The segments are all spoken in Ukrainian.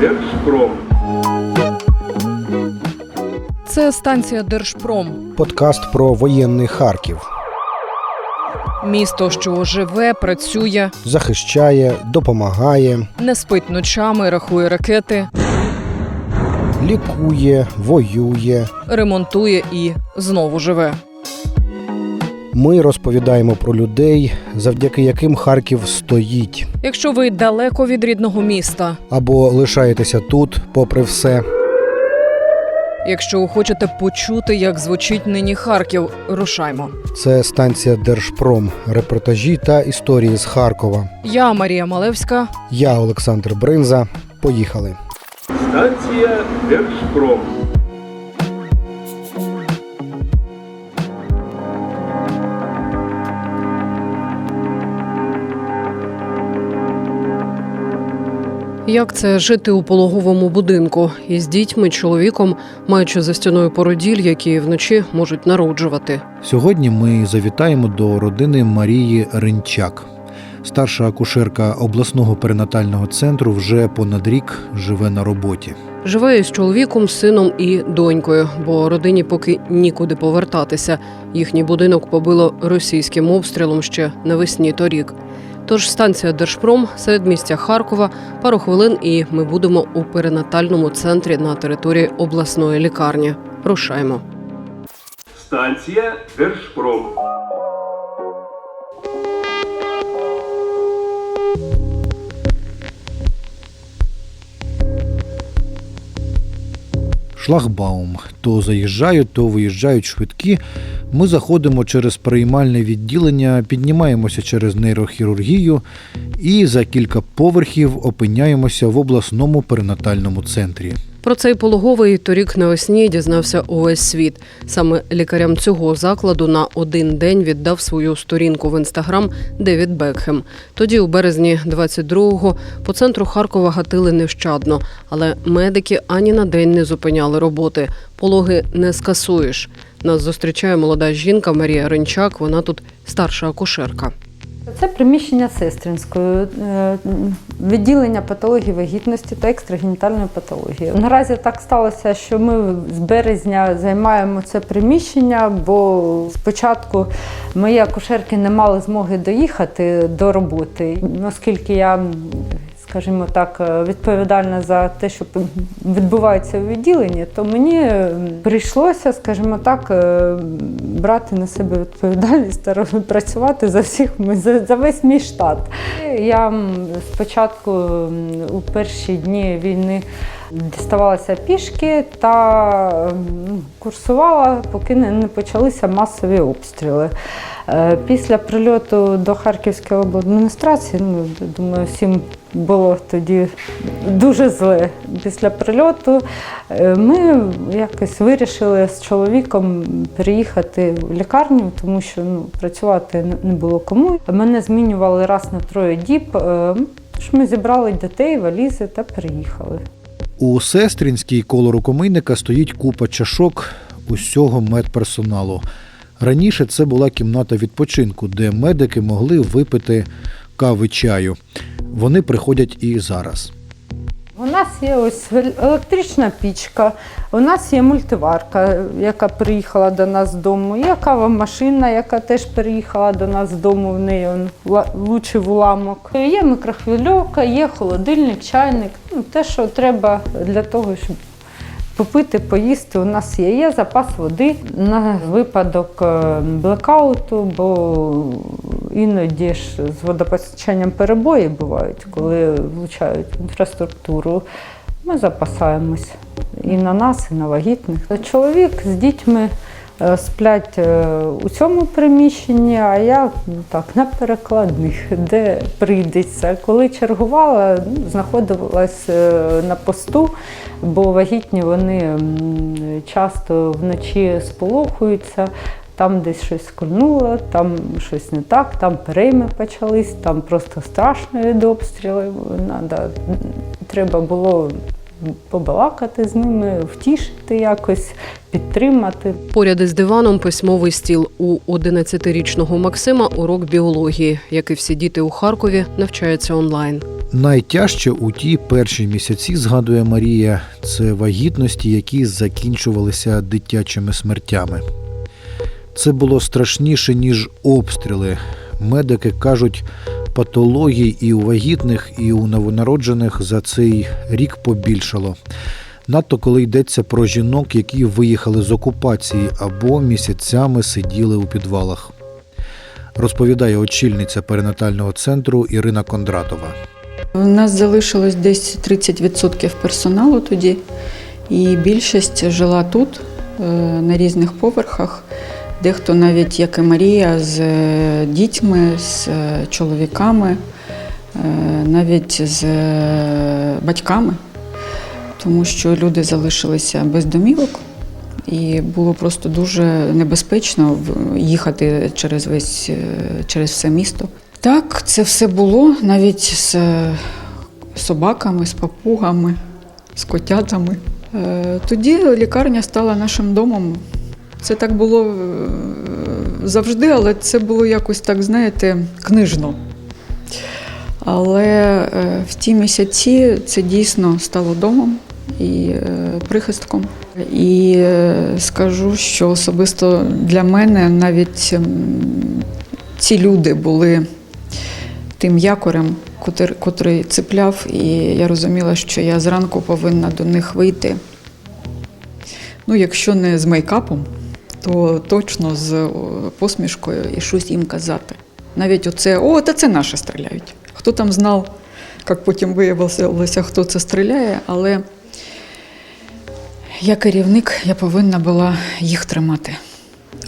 Держпром. Це станція Держпром, Подкаст про воєнний Харків. місто, що живе, працює, Захищає, допомагає, не спить ночами, рахує ракети, лікує, воює. ремонтує і знову живе. Ми розповідаємо про людей, завдяки яким Харків стоїть, Якщо ви далеко від рідного міста, або лишаєтеся тут, попри все. якщо хочете почути, як звучить нині Харків, рушаймо. Це станція Держпром, репортажі та історії з Харкова. Я Марія Малевська. Я Олександр Бринза. Поїхали. Станція Держпром. Як це жити у пологовому будинку із дітьми, чоловіком, маючи за стіною породіль, які вночі можуть народжувати? Сьогодні ми завітаємо до родини Марії Ринчак. Старша акушерка обласного перинатального центру вже понад рік живе на роботі. Живе із чоловіком, сином і донькою, бо родині поки нікуди повертатися. Їхній будинок побило російським обстрілом ще навесні торік. Тож станція Держпром серед місця Харкова пару хвилин, і ми будемо у перинатальному центрі на території обласної лікарні. Рушаємо. Станція Держпром. Шлагбаум то заїжджають, то виїжджають швидкі. Ми заходимо через приймальне відділення, піднімаємося через нейрохірургію і за кілька поверхів опиняємося в обласному перинатальному центрі. Про цей пологовий торік навесні дізнався увесь світ. Саме лікарям цього закладу на один день віддав свою сторінку в інстаграм Девід Бекхем. Тоді, у березні 22-го, по центру Харкова гатили нещадно, але медики ані на день не зупиняли роботи. Пологи не скасуєш. Нас зустрічає молода жінка Марія Ренчак. Вона тут старша акушерка. Це приміщення сестринської е, відділення патології вагітності та екстрагенітальної патології. Наразі так сталося, що ми з березня займаємо це приміщення, бо спочатку мої акушерки не мали змоги доїхати до роботи, оскільки я. Скажімо так, відповідальна за те, що відбувається у відділенні, то мені прийшлося, скажімо так, е, брати на себе відповідальність та працювати за всіх за весь мій штат. Я спочатку у перші дні війни діставалася пішки та курсувала, поки не, почалися масові обстріли. Е, Після прильоту до Харківської обладміністрації, ну, думаю, всім було тоді дуже зле. Після прильоту е, ми якось вирішили з чоловіком переїхати в лікарню, тому що ну, працювати не- було кому. Мене змінювали раз на троє діб. е, ми зібрали дітей, валізи та переїхали. У сестринській коло рукомийника стоїть купа чашок усього медперсоналу. Раніше це була кімната відпочинку, де медики могли випити кави чаю. Вони приходять і зараз. У нас є ось електрична пічка, у нас є мультиварка, яка приїхала до нас додому, є кавомашина, яка теж приїхала до нас додому, в неї влучив уламок. Є мікрохвильовка, є холодильник, чайник, ну, те, що треба для того, щоб попити, поїсти. У нас є, є запас води на випадок е, блекауту, бо іноді ж з водопостачанням перебої бувають, коли влучають інфраструктуру. Ми запасаємось і на нас, і на вагітних. Чоловік з дітьми е, сплять е, у цьому приміщенні, а я ну, так на перекладних, де прийдеться. Коли чергувала, ну, знаходилась е, на посту, бо вагітні вони часто вночі сполохуються. Там десь щось кольнуло, там щось не так, там перейми почались, там просто страшно від обстрілів. Надо, треба було побалакати з ними, втішити якось, підтримати. Поряд із диваном письмовий стіл у 11-річного Максима урок біології, як і всі діти у Харкові, навчаються онлайн. Найтяжче у ті перші місяці, згадує Марія, це вагітності, які закінчувалися дитячими смертями. Це було страшніше, ніж обстріли. Медики кажуть, патологій і у вагітних, і у новонароджених за цей рік побільшало. Надто коли йдеться про жінок, які виїхали з окупації або місяцями сиділи у підвалах. Розповідає очільниця перинатального центру Ірина Кондратова. У нас залишилось десь 30% персоналу тоді, і більшість жила тут, е, на різних поверхах. Дехто навіть, як і Марія, з е, дітьми, з е, чоловіками, е, навіть з батьками, тому що люди залишилися без домівок. І було просто дуже небезпечно їхати через весь через все місто. Так, це все було навіть з собаками, з папугами, з котятами. Тоді лікарня стала нашим домом. Це так було е, завжди, але це було якось так, знаєте, книжно. Але е, в ті місяці це дійсно стало домом і е, прихистком. І скажу, що особисто для мене навіть ем, ці люди були тим якорем, котрий цепляв, і я розуміла, що я зранку повинна до них вийти. Ну, якщо не з мейкапом, то точно з посмішкою і щось їм казати. Навіть оце, о, та це наші стріляють. Хто там знав, як потім виявилося, хто це стріляє, але я керівник, я повинна була їх тримати.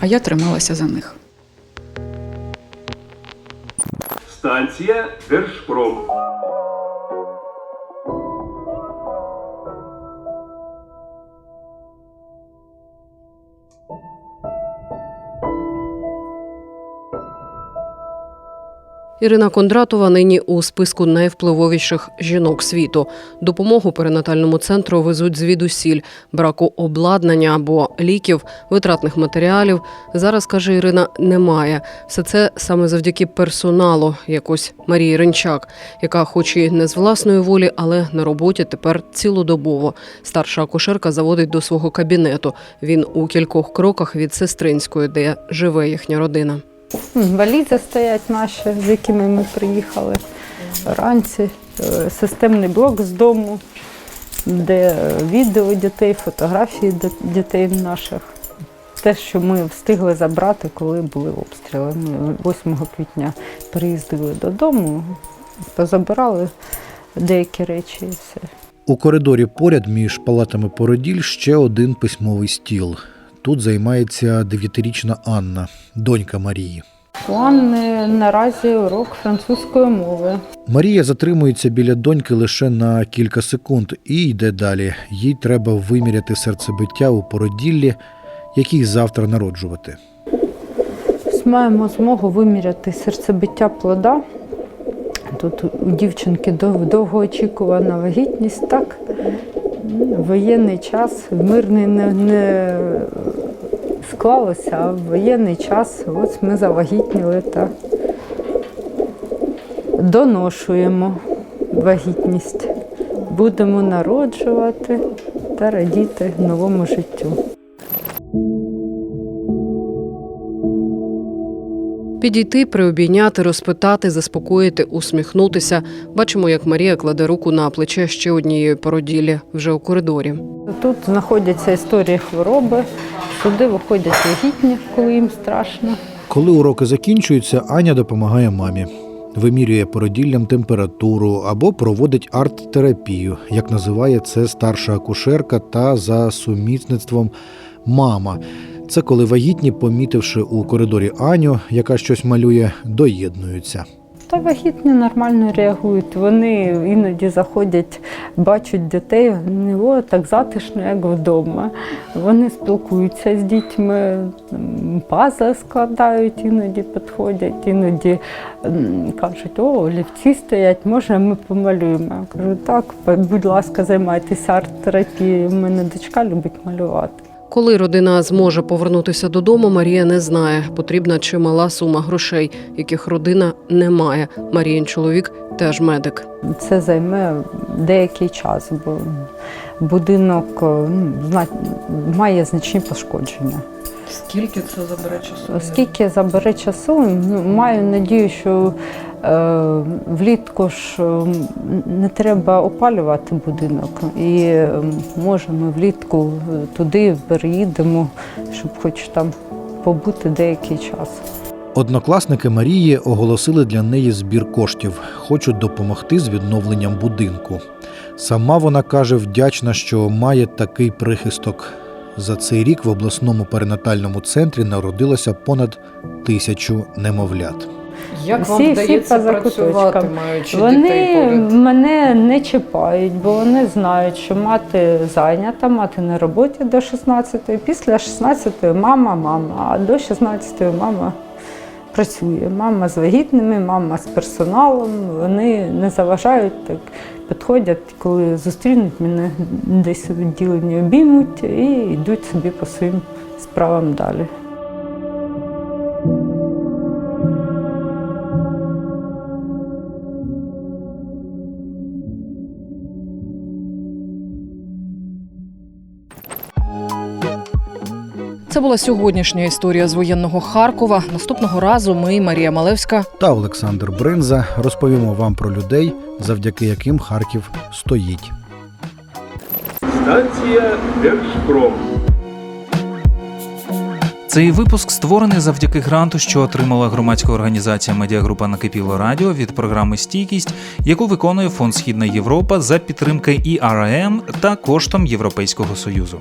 А я трималася за них. Станція Держпром. Ірина Кондратова нині у списку найвпливовіших жінок світу. Допомогу перинатальному центру везуть звідусіль. Браку обладнання або ліків, витратних матеріалів. Зараз каже Ірина, немає. Все це саме завдяки персоналу, якось Марії Ренчак, яка, хоч і не з власної волі, але на роботі тепер цілодобово. Старша акушерка заводить до свого кабінету. Він у кількох кроках від сестринської, де живе їхня родина. Валізи стоять наші, з якими ми приїхали вранці. Е, Системний блок з дому, де е, відео дітей, фотографії дітей наших. Те, що ми встигли забрати, коли були обстріли. Ми 8 квітня приїздили додому, позабирали деякі речі і все. У коридорі поряд між палатами породіль ще один письмовий стіл. Тут займається дев'ятирічна Анна, донька Марії. План е, наразі урок французької мови. Марія затримується біля доньки лише на кілька секунд і йде далі. Їй треба виміряти серцебиття у породіллі, який завтра народжувати. Маємо змогу виміряти серцебиття плода. Тут у дівчинки дов- довгоочікувана вагітність, так? Воєнний час, мирний не, не склалося, а в воєнний час ось ми завагітніли та доношуємо вагітність. Будемо народжувати та радіти новому життю. Підійти, приобійняти, розпитати, заспокоїти, усміхнутися. Бачимо, як Марія кладе руку на плече ще однієї породілі вже у коридорі. Тут знаходяться історії хвороби, сюди виходять вагітні, коли їм страшно. Коли уроки закінчуються, Аня допомагає мамі. Вимірює породіллям температуру або проводить арт-терапію, як називає це старша акушерка та за сумісництвом мама. Це коли вагітні, помітивши у коридорі Аню, яка щось малює, доєднуються. Та вагітні нормально реагують. Вони іноді заходять, бачать дітей, вони о, так затишно, як вдома. Вони спілкуються з дітьми, пазли складають, іноді підходять, іноді кажуть, о, олівці стоять, може ми помалюємо. Я кажу, так, будь ласка, займайтеся арт-терапією. У мене дочка любить малювати. Коли родина зможе повернутися додому, Марія не знає. Потрібна чимала сума грошей, яких родина не має. Маріїн чоловік теж медик. Це займе деякий час, бо будинок е, ну, має значні пошкодження. Скільки це забере часу? Оскільки забере часу, ну, маю надію, що е, влітку ж е, не треба опалювати будинок. І е, може ми влітку туди переїдемо, щоб хоч там побути деякий час. Однокласники Марії оголосили для неї збір коштів, хочуть допомогти з відновленням будинку. Сама вона каже, вдячна, що має такий прихисток. За цей рік в обласному перинатальному центрі народилося понад тисячу немовлят. Як Всі- вам всі вдається поза працювати, маючи дітей Вони поряд? мене не чіпають, бо вони знають, що мати зайнята, мати на роботі до 16-ї. Після 16-ї мама, мама, а до 16-ї мама працює. Мама з вагітними, мама з персоналом. Вони не заважають так. Підходять, коли зустрінуть мене десь у відділенні, обіймуть і йдуть собі по своїм справам далі. Це була сьогоднішня історія з воєнного Харкова. Наступного разу ми, Марія Малевська, Та Олександр Бринза розповімо вам про людей, завдяки яким Харків стоїть. Станція Держпром. Цей випуск створений завдяки гранту, що отримала громадська організація Медіагрупа Накипіло Радіо від програми Стійкість, яку виконує Фонд Східна Європа за підтримки ІРМ та коштом Європейського Союзу.